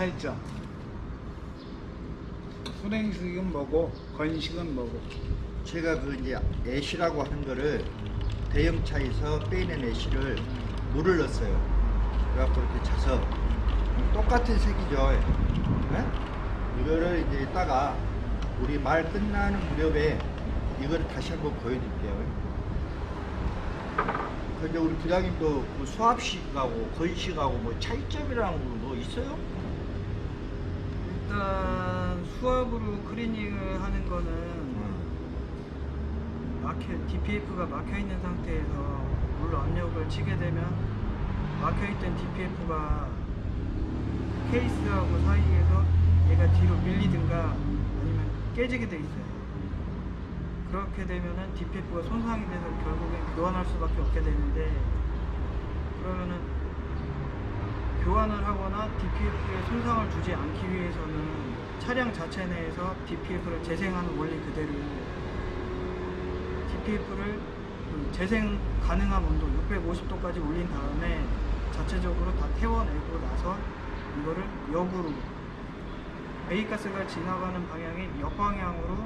차이점. 순행식은 뭐고 건식은 뭐고. 제가 그 이제 애쉬라고 하는 거를 대형차에서 빼낸 애쉬를 물을 넣었어요. 그래갖고 이렇게 차서 똑같은 색이죠. 네? 이거를 이제 이따가 우리 말 끝나는 무렵에 이걸 다시 한번 보여드릴게요. 근데 우리 부장님도 그 수압식하고 건식하고 뭐 차이점이라는 거 뭐 있어요? 수압으로 클리닝을 하는 거는 막혀 DPF가 막혀 있는 상태에서 물 압력을 치게 되면 막혀 있던 DPF가 케이스하고 사이에서 얘가 뒤로 밀리든가 아니면 깨지게 돼 있어요. 그렇게 되면은 DPF가 손상이 돼서 결국엔 교환할 수밖에 없게 되는데 그러면은 교환을 하거나 DPF에 손상을 주지 않기 위해서는 차량 자체 내에서 DPF를 재생하는 원리 그대로 DPF를 그 재생 가능한 온도 650도까지 올린 다음에 자체적으로 다 태워내고 나서 이거를 역으로 배기가스가 지나가는 방향이 역방향으로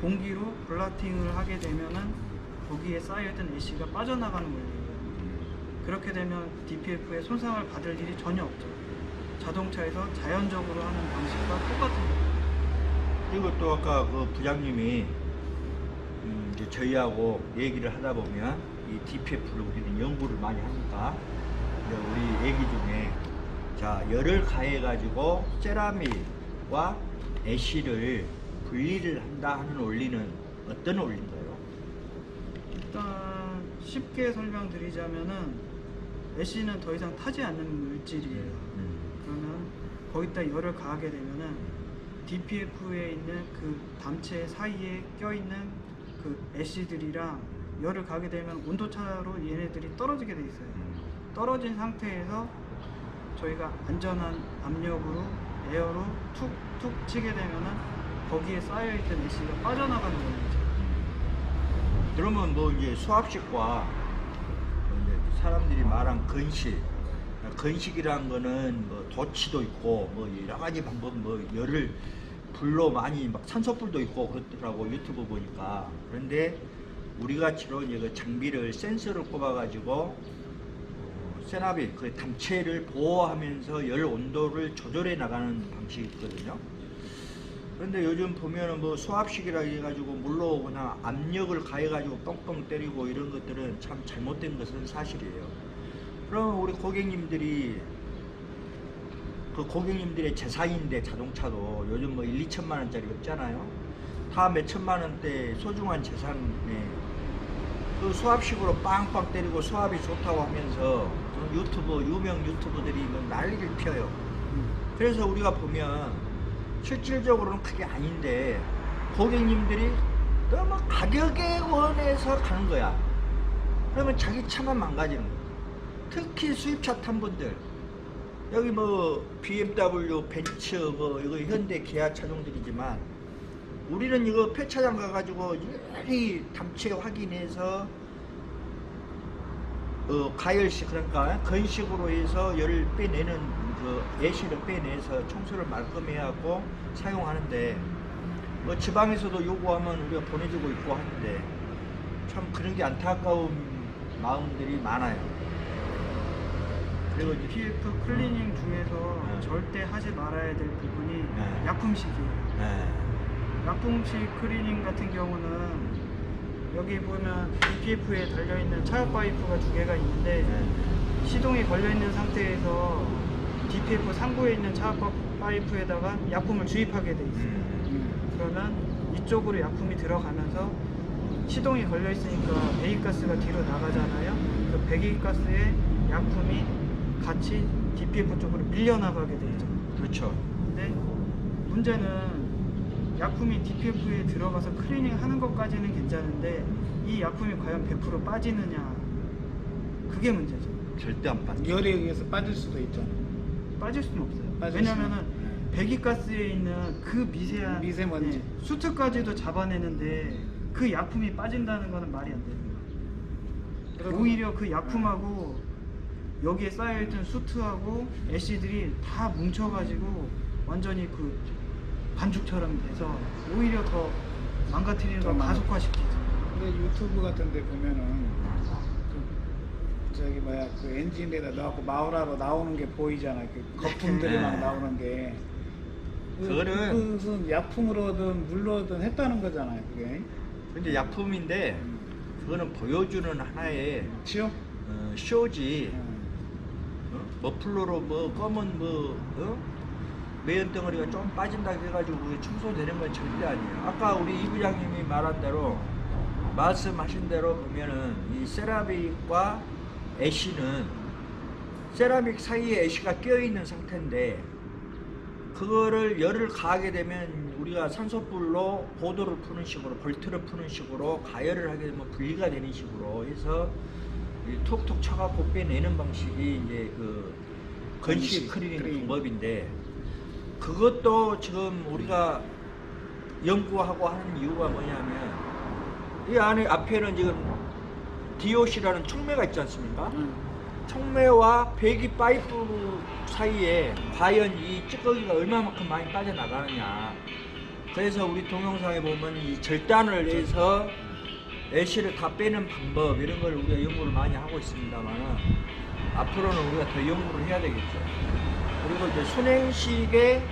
공기로 블라팅을 하게 되면은 거기에 쌓여있던 애쉬가 빠져나가는 원리예요. 그렇게 되면 DPF에 손상을 받을 일이 전혀 없죠. 자동차에서 자연적으로 하는 방식과 똑같은 거예요. 그리고 또 아까 그 부장님이 음, 이제 저희하고 얘기를 하다 보면 이 DPF를 우리는 연구를 많이 하니까 이제 우리 얘기 중에 자 열을 가해 가지고 세라믹과 애쉬를 분리를 한다 하는 원리는 어떤 원리인가요? 일단 쉽게 설명드리자면은 애쉬는 더 이상 타지 않는 물질이에요. 음. 그러면 거기다 열을 가하게 되면은 DPF에 있는 그 담체 사이에 껴있는 그 애쉬들이랑 열을 가게 되면 온도 차로 얘네들이 떨어지게 돼 있어요. 떨어진 상태에서 저희가 안전한 압력으로 에어로 툭툭 치게 되면은 거기에 쌓여있던 애쉬가 빠져나가는 거죠. 그러면 뭐 이제 수압식과 사람들이 말한 건식, 건식이란 거는 뭐 도치도 있고 뭐 여러 가지 방법 뭐 열을 불로 많이 막 산소불도 있고 그렇더라고 유튜브 보니까 그런데 우리가 주로 이제 그 장비를 센서를 꼽아 가지고 어, 세나비 그 담체를 보호하면서 열 온도를 조절해 나가는 방식이 있거든요. 그런데 요즘 보면은 뭐 수압식이라 해가지고 물로 그냥 압력을 가해가지고 뻥뻥 때리고 이런 것들은 참 잘못된 것은 사실이에요. 그러면 우리 고객님들이 그 고객님들의 재산인데 자동차도 요즘 뭐 1, 2천만 원짜리 없잖아요. 다 몇 천만 원대 소중한 재산에 그 수압식으로 빵빵 때리고 수압이 좋다고 하면서 그 유튜브 유명 유튜버들이 뭐 난리를 펴요. 그래서 우리가 보면 실질적으로는 그게 아닌데 고객님들이 너무 가격에 원해서 가는 거야. 그러면 자기 차만 망가지는 거야. 특히 수입차 탄 분들 여기 뭐 BMW, 벤츠, 뭐 이거 현대, 기아 차종들이지만 우리는 이거 폐차장 가가지고 일일이 담체 확인해서 어, 가열식 그러니까 건식으로 해서 열을 빼내는 그 애쉬를 빼내서 청소를 말끔해야 하고 사용하는데 뭐 지방에서도 요구하면 우리가 보내주고 있고 하는데 참 그런 게 안타까운 마음들이 많아요. 그리고 이제 PF 클리닝 중에서 네. 절대 하지 말아야 될 부분이 네. 약품식이에요. 네. 약품식 클리닝 같은 경우는 여기 보면 DPF에 달려있는 차엽 파이프가 두 개가 있는데 네. 시동이 걸려있는 상태에서 DPF 상부에 있는 차엽 파이프에다가 약품을 주입하게 돼 있어요. 음. 그러면 이쪽으로 약품이 들어가면서 시동이 걸려 있으니까 배기가스가 뒤로 나가잖아요. 그 배기가스에 약품이 같이 DPF 쪽으로 밀려나가게 되죠. 그렇죠. 근데 문제는 약품이 DPF에 들어가서 클리닝 하는 것까지는 괜찮은데 이 약품이 과연 100% 빠지느냐 그게 문제죠. 절대 안 빠져. 열에 의해서 빠질 수도 있잖아. 빠질 수는 없어요. 빠질 왜냐면은 배기가스에 있는 그 미세한 미세먼지. 네, 수트까지도 잡아내는데 그 약품이 빠진다는 거는 말이 안 되는 거예요. 오히려 그 약품하고 여기에 쌓여있던 수트하고 애쉬들이 다 뭉쳐가지고 완전히 그 반죽처럼 돼서 오히려 더 망가뜨리는 더걸 가속화시키죠. 근데 유튜브 같은 데 보면은 그 저기 뭐야 그 엔진에다 넣고 마우라로 나오는 게 보이잖아. 그 거품들이 네. 막 나오는 게. 그- 그거는- 그것은 약품으로든 물로든 했다는 거잖아요. 그게. 근데 약품인데 그거는 보여주는 하나의 치요? 어, 쇼지. 음. 어? 머플러로 뭐 검은 뭐 어? 매연 덩어리가 좀 빠진다 해가지고 청소되는 건 절대 아니에요. 아까 우리 이 부장님이 말한 대로 말씀하신 대로 보면은 이 세라믹과 애쉬는 세라믹 사이에 애쉬가 껴 있는 상태인데 그거를 열을 가하게 되면 우리가 산소불로 보도를 푸는 식으로 볼트를 푸는 식으로 가열을 하게 되면 분리가 되는 식으로 해서 이 톡톡 쳐갖고 빼내는 방식이 이제 그 건식 크리닝. 방법인데 그것도 지금 우리가 연구하고 하는 이유가 뭐냐면 이 안에 앞에는 지금 DOC라는 촉매가 있지 않습니까? 음. 촉매와 배기 파이프 사이에 과연 이 찌꺼기가 얼마만큼 많이 빠져나가느냐. 그래서 우리 동영상에 보면 이 절단을 해서 애쉬를 다 빼는 방법 이런 걸 우리가 연구를 많이 하고 있습니다만 앞으로는 우리가 더 연구를 해야 되겠죠. 그리고 이제 순행식의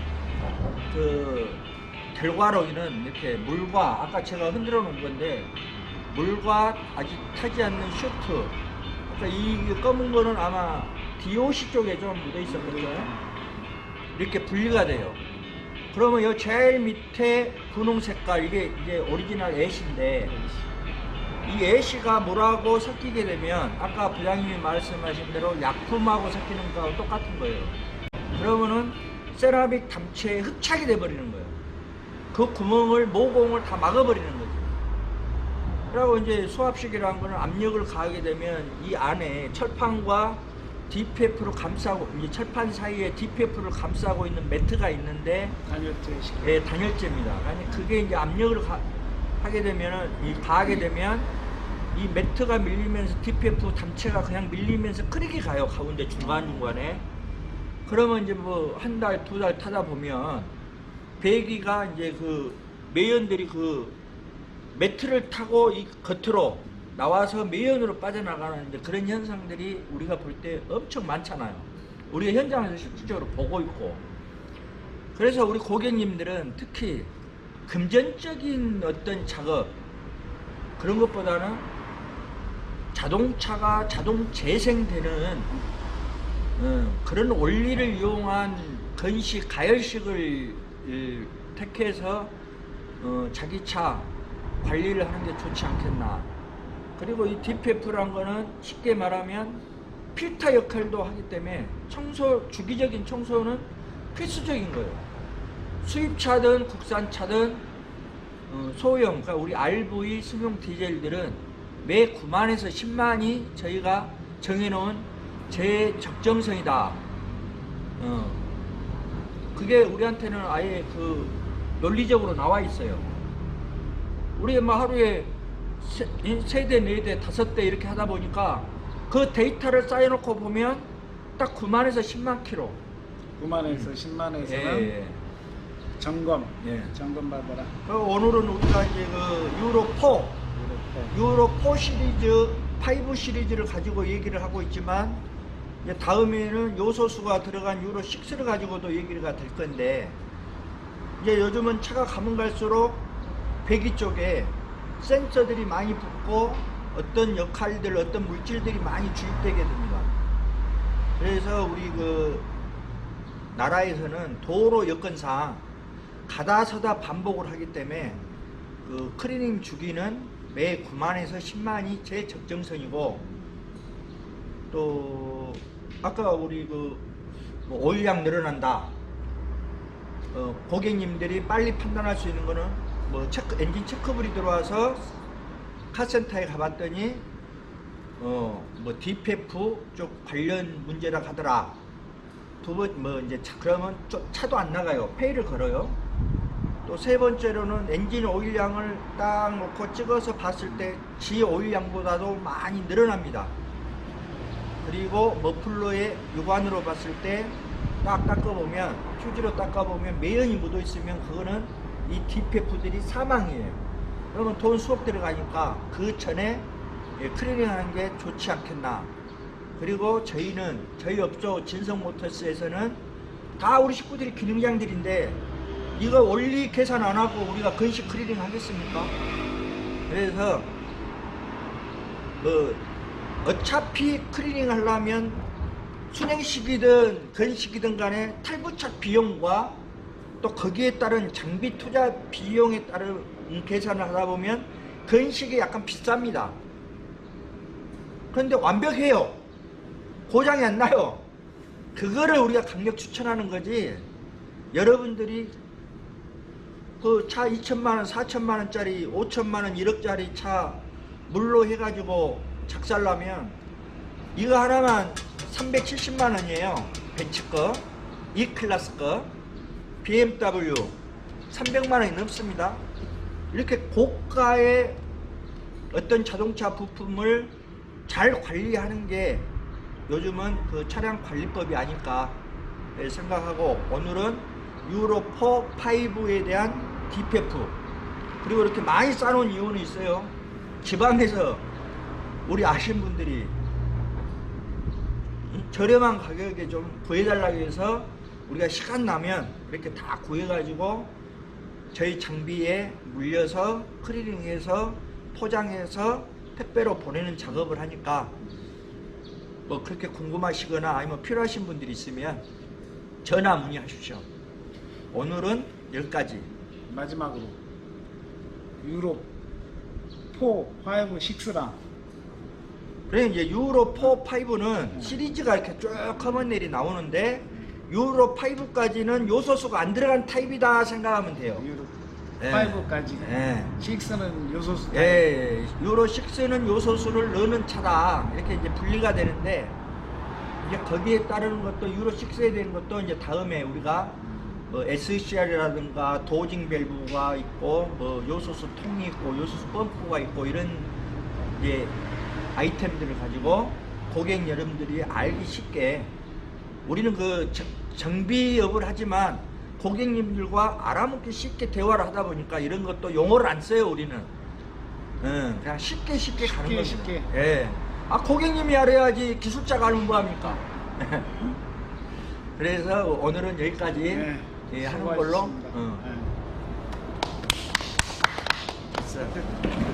그 결과로는 이렇게 물과 아까 제가 흔들어 놓은 건데 물과 아직 타지 않는 슈트 아까 이 검은 거는 아마 DOC 쪽에 좀 묻어 있었거든요 이렇게 분리가 돼요. 그러면 이 제일 밑에 분홍 색깔 이게 이제 오리지널 애쉬인데 이 애쉬가 물하고 섞이게 되면 아까 부장님이 말씀하신 대로 약품하고 섞이는 거하고 똑같은 거예요 그러면은 세라믹 담체에 흡착이 돼버리는 거예요 그 구멍을 모공을 다 막아버리는 거죠 그리고 이제 수압식이라는 거는 압력을 가하게 되면 이 안에 철판과 DPF를 감싸고 이제 철판 사이에 DPF를 감싸고 있는 매트가 있는데 단열재 식. 예, 단열재입니다. 아니 그게 이제 압력을 가, 하게 되면은 이 가하게 되면 이 매트가 밀리면서 DPF 담체가 그냥 밀리면서 크랙이 가요 가운데 중간 중간에. 그러면 이제 뭐 한 달 두 달 타다 보면 배기가 이제 그 매연들이 그 매트를 타고 이 겉으로 나와서 매연으로 빠져나가는데 그런 현상들이 우리가 볼 때 엄청 많잖아요. 우리가 현장에서 실질적으로 보고 있고. 그래서 우리 고객님들은 특히 금전적인 어떤 작업 그런 것보다는 자동차가 자동 재생되는 어, 그런 원리를 이용한 건식 가열식을 을, 택해서 어, 자기 차 관리를 하는 게 좋지 않겠나. 그리고 이 DPF란 거는 쉽게 말하면 필터 역할도 하기 때문에 청소 주기적인 청소는 필수적인 거예요. 수입차든 국산차든 어, 소형, 그러니까 우리 RV 승용 디젤들은 매 9만에서 10만이 저희가 정해놓은 제 적정성이다. 어, 그게 우리한테는 아예 그 논리적으로 나와 있어요. 우리 뭐 하루에 세, 이 세대, 네 대, 다섯 대 이렇게 하다 보니까 그 데이터를 쌓여놓고 보면 딱 9만에서 10만 킬로. 9만에서 10만에서는 예, 점검. 예. 점검 받아라. 그 오늘은 우리가 이제 그 유로 4, 이렇게. 유로 4 시리즈, 5 시리즈를 가지고 얘기를 하고 있지만 다음에는 요소수가 들어간 유로 6를 가지고도 얘기가 될 건데 이제 요즘은 차가 가면 갈수록 배기 쪽에 센서들이 많이 붙고 어떤 역할들, 어떤 물질들이 많이 주입되게 됩니다. 그래서 우리 그 나라에서는 도로 여건상 가다 서다 반복을 하기 때문에 그 클리닝 주기는 매 9만에서 10만이 제일 적정선이고 또 아까 우리 그뭐 오일량 늘어난다. 어, 고객님들이 빨리 판단할 수 있는 거는 뭐 체크 엔진 체크불이 들어와서 카센터에 가봤더니 어뭐 DPF 쪽 관련 문제라 하더라. 두 번 뭐 이제 차, 그러면 좀 차도 안 나가요. 페이를 걸어요. 또 세 번째로는 엔진 오일량을 딱 놓고 찍어서 봤을 때 지 오일량보다도 많이 늘어납니다. 그리고 머플러의 육안으로 봤을 때 딱 닦아보면 휴지로 닦아보면 매연이 묻어 있으면 그거는 이 디페프들이 사망이에요. 그러면 돈 수억 들어가니까 그 전에 예, 클리닝하는 게 좋지 않겠나. 그리고 저희는 저희 업소 진성모터스에서는 다 우리 식구들이 기능장들인데 이거 원리 계산 안 하고 우리가 건식 클리닝 하겠습니까? 그래서 뭐 어차피 클리닝 하려면 순행식이든 건식이든 간에 탈부착 비용과 또 거기에 따른 장비 투자 비용에 따른 계산을 하다 보면 건식이 약간 비쌉니다. 그런데 완벽해요. 고장이 안 나요. 그거를 우리가 강력 추천하는 거지. 여러분들이 그 차 2천만 원, 4천만 원짜리, 5천만 원, 1억짜리 차 물로 해가지고 작살나면 이거 하나만 370만 원이에요. 벤츠 거, E 클래스 거, BMW 300만 원이 넘습니다. 이렇게 고가의 어떤 자동차 부품을 잘 관리하는 게 요즘은 그 차량 관리법이 아닐까 생각하고 오늘은 유로 4, 5에 대한 DPF 그리고 이렇게 많이 싸놓은 이유는 있어요. 지방에서 우리 아시는 분들이 저렴한 가격에 좀 구해달라고 해서 우리가 시간 나면 이렇게 다 구해가지고 저희 장비에 물려서 클리닝해서 포장해서 택배로 보내는 작업을 하니까 뭐 그렇게 궁금하시거나 아니면 필요하신 분들이 있으면 전화 문의하십시오. 오늘은 여기까지. 마지막으로 유럽 4, 5, 6랑 그래 이제 유로 4, 5는 시리즈가 이렇게 쭉 커먼넬이 나오는데 유로 5까지는 요소수가 안 들어간 타입이다 생각하면 돼요. 유럽 예. 5까지 예. 6는 요소수 예, 예, 유로 6는 요소수를 넣는 차다 이렇게 이제 분리가 되는데 이제 거기에 따르는 것도 유로 6에 되는 것도 이제 다음에 우리가 뭐 SCR이라든가 도징 밸브가 있고 뭐 요소수 통이 있고 요소수 펌프가 있고 이런 이제 아이템들을 가지고 고객 여러분들이 알기 쉽게 우리는 그 정- 정비업을 하지만 고객님들과 알아먹기 쉽게 대화를 하다 보니까 이런 것도 용어를 안 써요 우리는. 응, 그냥 쉽게 쉽게 가는 쉽게, 겁니다. 쉽게. 예. 아 고객님이 알아야지 기술자가 알면 뭐합니까? 그래서 오늘은 여기까지. 네, 예, 하는 걸로? 수고